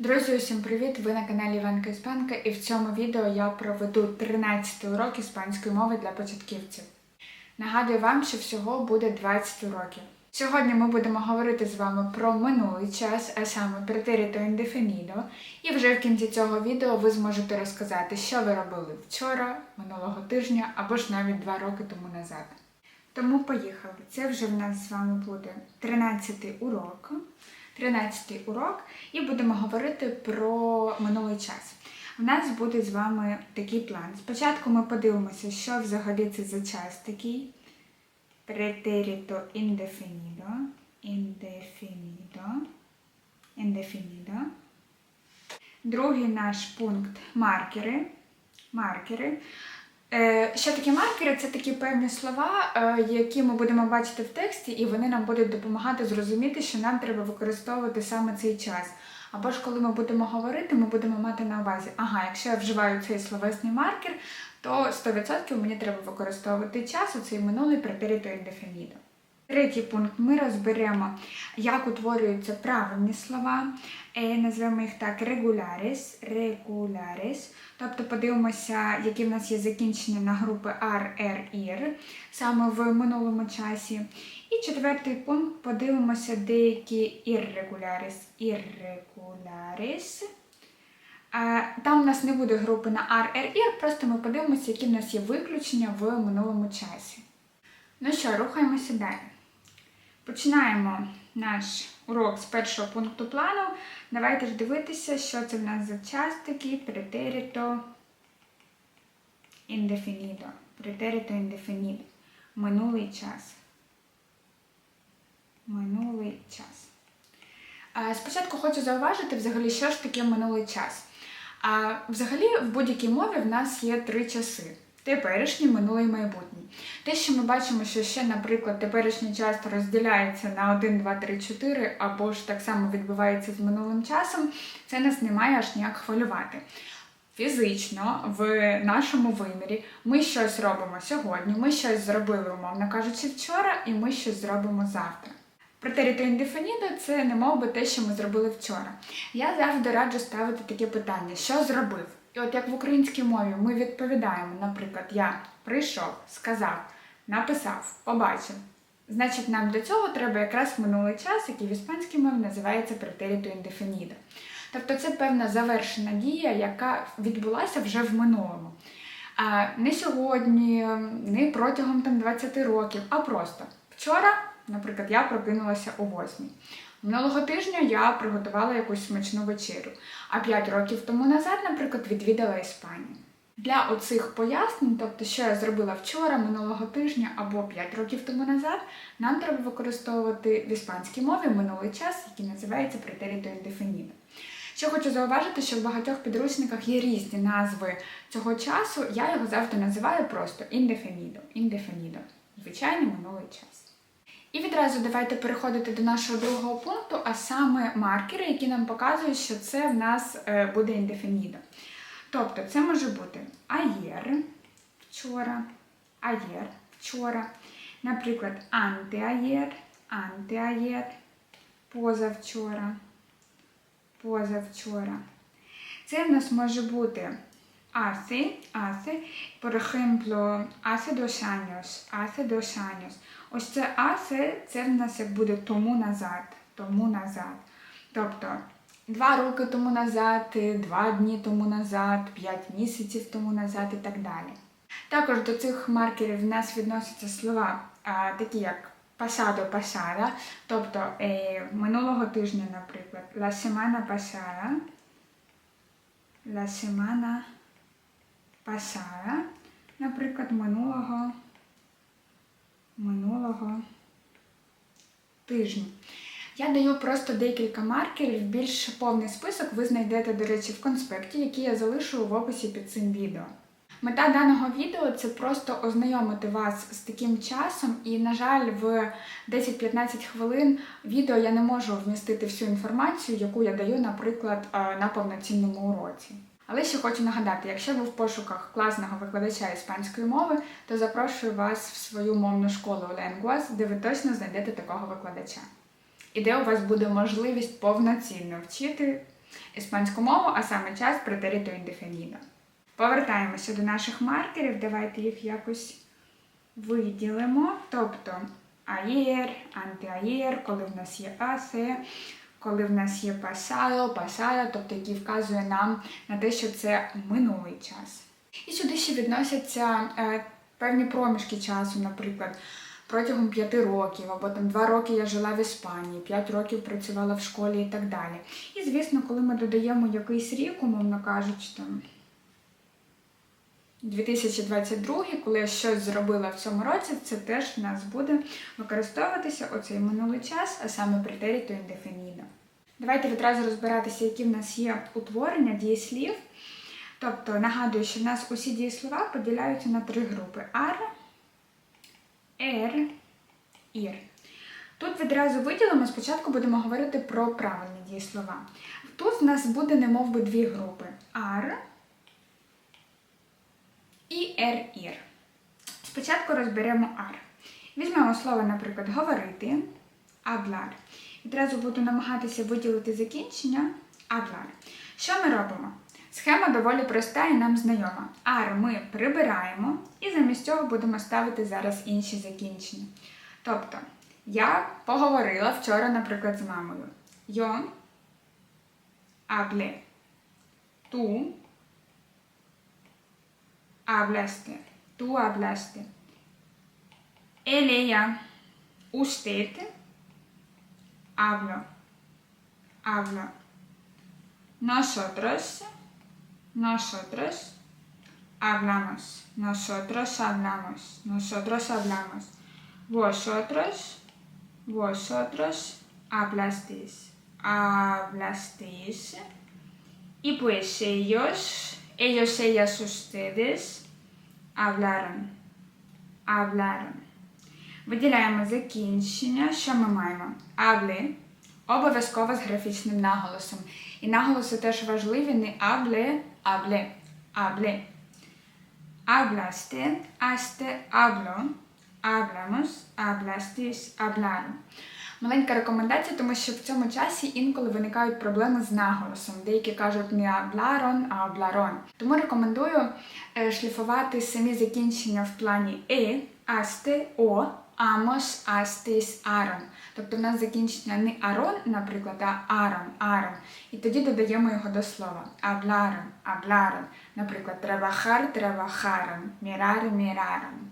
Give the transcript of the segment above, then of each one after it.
Друзі, усім привіт! Ви на каналі Іванка Іспанка і в цьому відео я проведу 13 урок іспанської мови для початківців. Нагадую вам, що всього буде 20 уроків. Сьогодні ми будемо говорити з вами про минулий час, а саме претеріто індефінідо. І вже в кінці цього відео ви зможете розказати, що ви робили вчора, минулого тижня або ж навіть 2 роки тому назад. Тому поїхали. Це вже в нас з вами буде 13 урок. 13 урок, і будемо говорити про минулий час. У нас буде з вами такий план. Спочатку ми подивимося, що взагалі це за час такий. Претеріто індефінідо. Індефінідо. Індефінідо. Другий наш пункт маркери. Маркери. Е, Що такі маркери? Це такі певні слова, е, які ми будемо бачити в тексті, і вони нам будуть допомагати зрозуміти, що нам треба використовувати саме цей час. Або ж коли ми будемо говорити, ми будемо мати на увазі, ага, якщо я вживаю цей словесний маркер, то 100% мені треба використовувати час, у цей минулий претеріто індефінідо. Третій пункт ми розберемо, як утворюються правильні слова. Е, Назвемо їх так регуляріс, регуляріс. Тобто подивимося, які в нас є закінчення на групи R, R, IR, саме в минулому часі. І четвертий пункт подивимося деякі іррегуляріс. Іррегуляріс. Е, Там у нас не буде групи на R, R, IR, просто ми подивимося, які в нас є виключення в минулому часі. Ну що, рухаємося далі. Починаємо наш урок з першого пункту плану. Давайте ж дивитися, що це в нас за час такий претеріто індефінідо. Претеріто індефінідо. Минулий час. Минулий час. Спочатку хочу зауважити, взагалі, що ж таке минулий час. А взагалі, в будь-якій мові в нас є три часи: теперішній, минулий і майбутній. Те, що ми бачимо, що ще, наприклад, теперішній час розділяється на 1, 2, 3, 4, або ж так само відбувається з минулим часом, це нас не має аж ніяк хвилювати. Фізично в нашому вимірі ми щось робимо сьогодні, ми щось зробили, умовно кажучи, вчора, і ми щось зробимо завтра. Претеріто індефінідо – це не мов би те, що ми зробили вчора. Я завжди раджу ставити таке питання: що зробив? І от як в українській мові ми відповідаємо, наприклад, я прийшов, сказав, написав, побачив. Значить, нам для цього треба якраз минулий час, який в іспанській мові називається претеріто індефінідо. Тобто це певна завершена дія, яка відбулася вже в минулому. А не сьогодні, не протягом там 20 років, а просто вчора, наприклад, я прокинулася о 8. Минулого тижня я приготувала якусь смачну вечерю, а 5 років тому назад, наприклад, відвідала Іспанію. Для оцих пояснень, тобто, що я зробила вчора, минулого тижня або 5 років тому назад, нам треба використовувати в іспанській мові минулий час, який називається претеріто індефінідо. Ще хочу зауважити, що в багатьох підручниках є різні назви цього часу. Я його завжди називаю просто індефінідо. Індефінідо. Звичайний минулий час. І відразу давайте переходити до нашого другого пункту, а саме маркери, які нам показують, що це в нас е, буде індефінідо. Тобто це може бути аєр вчора, аєр вчора, наприклад, антиаєр, антиаєр, позавчора, позавчора. Це в нас може бути hace, hace, por ejemplo, hace dos años, hace dos años. Ось це hace, це в нас як буде тому назад, тому назад. Тобто два роки тому назад, два дні тому назад, п'ять місяців тому назад і так далі. Також до цих маркерів в нас відносяться слова, а, такі як pasado, pasada, тобто е, минулого тижня, наприклад, la semana pasada, la semana pasada, наприклад, минулого, минулого тижня. Я даю просто декілька маркерів, більш повний список ви знайдете, до речі, в конспекті, який я залишу в описі під цим відео. Мета даного відео це просто ознайомити вас з таким часом, і, на жаль, в 10-15 хвилин відео я не можу вмістити всю інформацію, яку я даю, наприклад, е, на повноцінному уроці. Але ще хочу нагадати, якщо ви в пошуках класного викладача іспанської мови, то запрошую вас в свою мовну школу Lenguas, де ви точно знайдете такого викладача. І де у вас буде можливість повноцінно вчити іспанську мову, а саме час претерито індефініно. Повертаємося до наших маркерів, давайте їх якось виділимо. Тобто аєр, антиаєр, коли в нас є асе, коли в нас є пасадо, пасада, тобто який вказує нам на те, що це минулий час. І сюди ще відносяться е, певні проміжки часу, наприклад, протягом п'яти років, або там два роки я жила в Іспанії, п'ять років працювала в школі і так далі. І звісно, коли ми додаємо якийсь рік, умовно кажучи, там 2022, коли я щось зробила в цьому році, це теж в нас буде використовуватися оцей минулий час, а саме претеріто індефініно. Давайте відразу розбиратися, які в нас є утворення дієслів. Тобто нагадую, що в нас усі дієслова поділяються на три групи: ар, ер, ір. Тут відразу виділимо, спочатку будемо говорити про правильні дієслова. Тут в нас буде немов би дві групи: ар і ер-ір. Спочатку розберемо ар. Візьмемо слово, наприклад, говорити аблар. Відразу буду намагатися виділити закінчення аблар. Що ми робимо? Схема доволі проста і нам знайома. Ар ми прибираємо і замість цього будемо ставити зараз інші закінчення. Тобто, я поговорила вчора, наприклад, з мамою. Yo hablé. Tú hablaste. Tú hablaste. Él, ella, usted, hablo, hablo. Nosotros, nosotros, hablamos. Nosotros hablamos. Nosotros hablamos. Vosotros, vosotros hablasteis. Hablasteis. Y pues ellos, ellos, ellas, ustedes hablaron. Hablaron. Виділяємо закінчення. Що ми маємо? Абле обов'язково з графічним наголосом. І наголоси теж важливі не абле, абле, абле. Hablaste, haste, hablo, hablamos, hablastis, hablaron. Маленька рекомендація, тому що в цьому часі інколи виникають проблеми з наголосом. Деякі кажуть не абларон, а абларон. Тому рекомендую е, шліфувати самі закінчення в плані е, асте, о, амос, астис, арон. Тобто в нас закінчення не арон, наприклад, а арон, арон. І тоді додаємо його до слова. Абларон, абларон. Наприклад, трабахар, трабахарон, мірари, мірарон.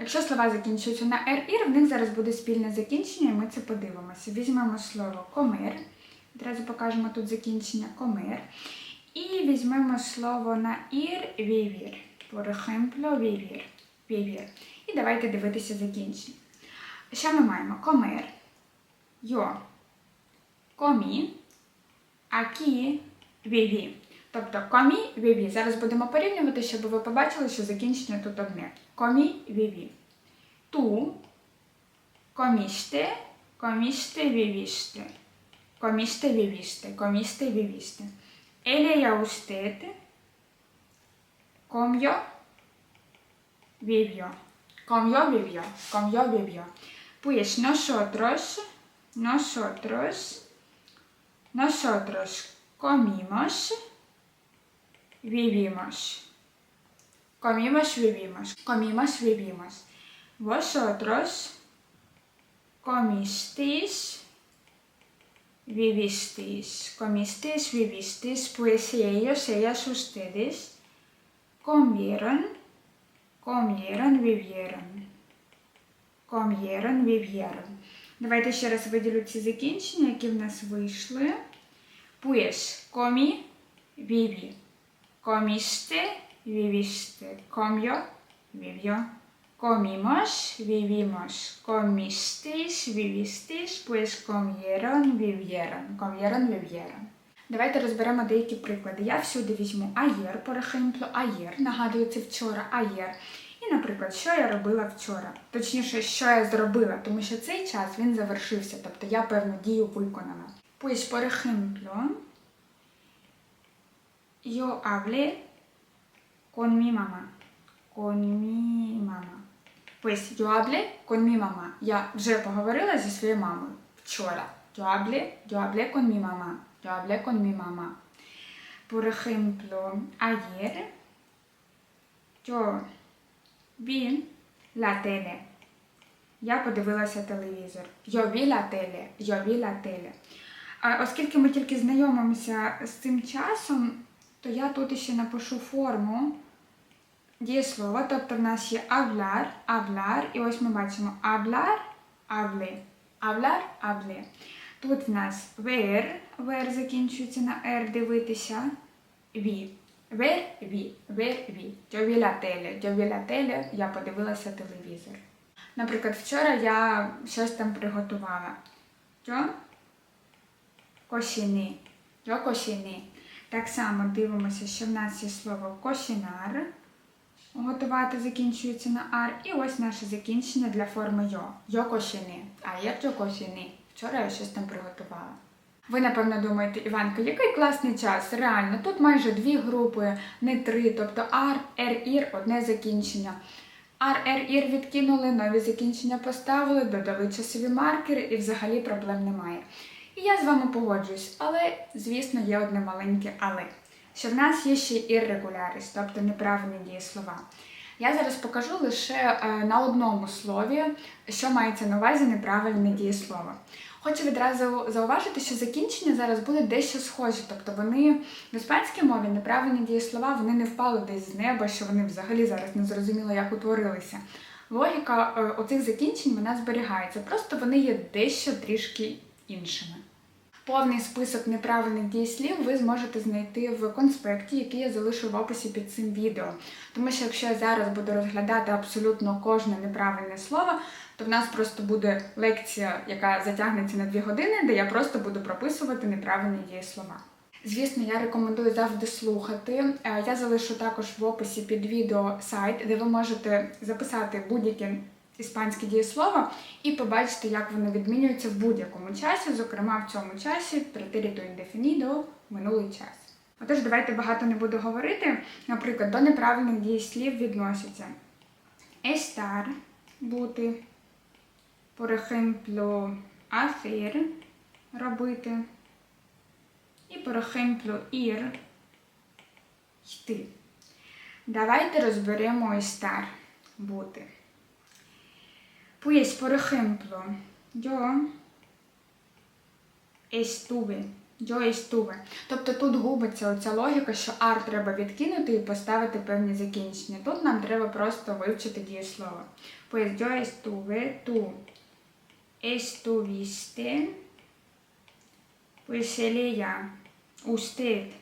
Якщо слова закінчуються на «р», в них зараз буде спільне закінчення, і ми це подивимося. Візьмемо слово комер. Одразу покажемо тут закінчення комер. І візьмемо слово на ір вівір. Por вівір. Вівір. І давайте дивитися закінчення. Що ми маємо? Комер. Йо. Комі. Акі. Віві. Тобто комі віві. Зараз будемо порівнювати, щоб ви побачили, що закінчення тут одне. Комі віві. Ту коміште, коміште вівіште. Коміште вівіште, коміште вівіште. Елея устете, ком'йо вів'йо. Ком'йо вів'йо, ком'йо вів'йо. Pues nosotros, nosotros, nosotros comimos vivimos. Comimos, vivimos. Comimos, vivimos. Vosotros comisteis, vivisteis. Comisteis, vivisteis. Pues ellos, ellas, ustedes comieron, comieron, vivieron. Comieron, vivieron. Давайте ще раз виділю ці закінчення, які в нас вийшли. Pues, comí, viví. Comiste, viviste. Comió, vivió. Comimos, vivimos. Comisteis, vivisteis. Pues comieron, vivieron. Comieron, vivieron. Давайте розберемо деякі приклади. Я всюди візьму аєр, por аєр. Нагадую, це вчора аєр. І, наприклад, що я робила вчора. Точніше, що я зробила, тому що цей час він завершився, тобто я певну дію виконала. Pues, por yo hablé con mi mamá. Con mi mamá. Pues yo hablé con mi mamá. Я вже поговорила зі своєю мамою вчора. Yo hablé, yo hablé con mi mamá. Yo hablé con mi mamá. Por ejemplo, ayer yo vi la tele. Я подивилася телевізор. Yo vi la tele. Yo vi la tele. Оскільки ми тільки знайомимося з цим часом, то я тут ще напишу форму дієслова. Тобто в нас є hablar, hablar, і ось ми бачимо hablar, hable. Hablar, hable. Тут в нас ver, ver закінчується на r, дивитися. Vi. Yo vi la tele, yo vi la tele, я подивилася телевізор. Наприклад, вчора я щось там приготувала. Yo кошіни. Yo кошіни. Так само дивимося, що в нас є слово кошінар. Готувати закінчується на ар. І ось наше закінчення для форми йо. Йо кошіни. А як йо кошіни? Вчора я щось там приготувала. Ви, напевно, думаєте, Іванка, який класний час? Реально, тут майже дві групи, не три, тобто ар, ер, ір, одне закінчення. Ар, ер, ір відкинули, нові закінчення поставили, додали часові маркери і взагалі проблем немає. І я з вами погоджуюсь, але, звісно, є одне маленьке але. Що в нас є ще іррегулярність, тобто неправильні дієслова. Я зараз покажу лише е, на одному слові, що мається на увазі неправильне дієслово. Хочу відразу зауважити, що закінчення зараз буде дещо схожі, тобто вони в іспанській мові неправильні дієслова, вони не впали десь з неба, що вони взагалі зараз не зрозуміло, як утворилися. Логіка е, оцих закінчень вона зберігається, просто вони є дещо трішки іншими. Повний список неправильних дієслів ви зможете знайти в конспекті, який я залишу в описі під цим відео. Тому що якщо я зараз буду розглядати абсолютно кожне неправильне слово, то в нас просто буде лекція, яка затягнеться на 2 години, де я просто буду прописувати неправильні дієслова. Звісно, я рекомендую завжди слухати. Е, Я залишу також в описі під відео сайт, де ви можете записати будь-яке іспанське дієслово і побачити, як воно відмінюється в будь-якому часі, зокрема в цьому часі претеріто індефінідо минулий час. Отож, давайте багато не буду говорити. Наприклад, до неправильних дієслів відносяться estar – бути, por ejemplo, робити, і, por ir – йти. Давайте розберемо estar – бути. Pues, por ejemplo, yo estuve. Yo estuve. Тобто тут губиться оця логіка, що ар треба відкинути і поставити певні закінчення. Тут нам треба просто вивчити дієслово. Pues yo estuve, tú estuviste, pues él, ella, usted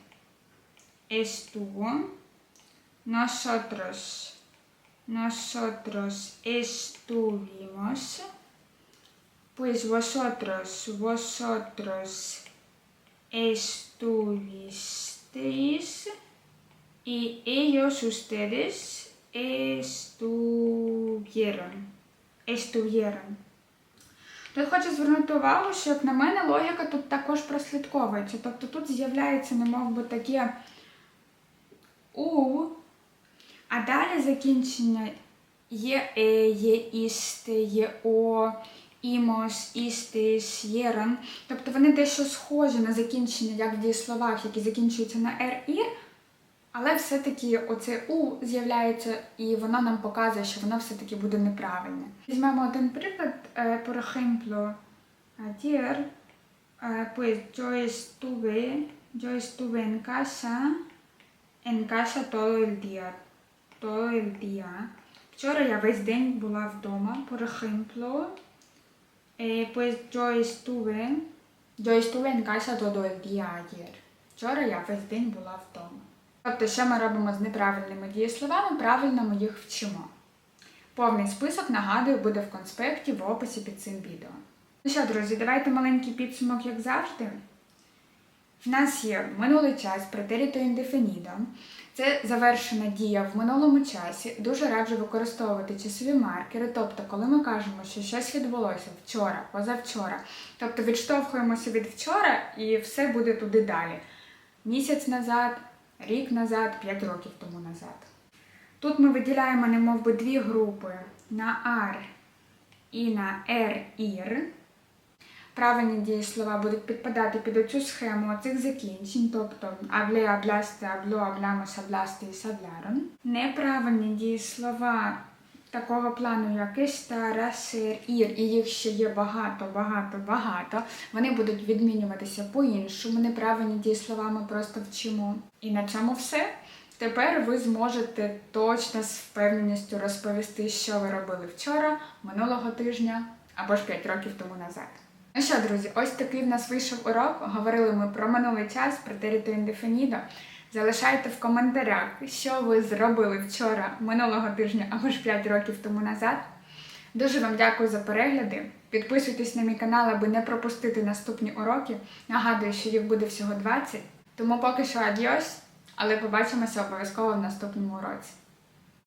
estuvo, nosotros nosotros estuvimos, pues vosotros, vosotros estuvisteis y ellos, ustedes, estuvieron. Estuvieron. Тут хочу звернути увагу, що, як на мене, логіка тут також прослідковується. Тобто тут з'являється, немов би таке у, а далі закінчення є е, є істи, є о, імос, істис, єран. Тобто вони дещо схожі на закінчення, як в дієсловах, які закінчуються на р ір, але все-таки оце у з'являється, і воно нам показує, що воно все-таки буде неправильне. Візьмемо один приклад, por ejemplo, ayer, pues yo estuve, yo estuve en casa, en casa todo el día, todo el día. Вчора я весь день була вдома, por ejemplo, eh, pues yo estuve, yo estuve en casa todo el día ayer. Вчора я весь день була вдома. Тобто, що ми робимо з неправильними дієсловами, правильно ми їх вчимо. Повний список, нагадую, буде в конспекті в описі під цим відео. Ну що, друзі, давайте маленький підсумок, як завжди. В нас є минулий час претеріто індефінідо. Це завершена дія в минулому часі. Дуже раджу використовувати часові маркери. Тобто, коли ми кажемо, що щось відбулося вчора, позавчора, тобто відштовхуємося від вчора і все буде туди далі. Місяць назад, рік назад, п'ять років тому назад. Тут ми виділяємо немов би дві групи на ар і на ер ір. Правильні дієслова будуть підпадати під оцю схему оцих закінчень, тобто абле, аблясти, абло, аблямос, абласти і саблярон. Неправильні дієслова такого плану, як істара, сир, ір, і їх ще є багато, багато, багато. Вони будуть відмінюватися по-іншому. Неправильні дієслова ми просто вчимо. І на цьому все. Тепер ви зможете точно з впевненістю розповісти, що ви робили вчора, минулого тижня або ж 5 років тому назад. Ну що, друзі, ось такий в нас вийшов урок. Говорили ми про минулий час, про теріто індефінідо. Залишайте в коментарях, що ви зробили вчора, минулого тижня або ж 5 років тому назад. Дуже вам дякую за перегляди. Підписуйтесь на мій канал, аби не пропустити наступні уроки. Нагадую, що їх буде всього 20. Тому поки що адьос, але побачимося обов'язково в наступному уроці.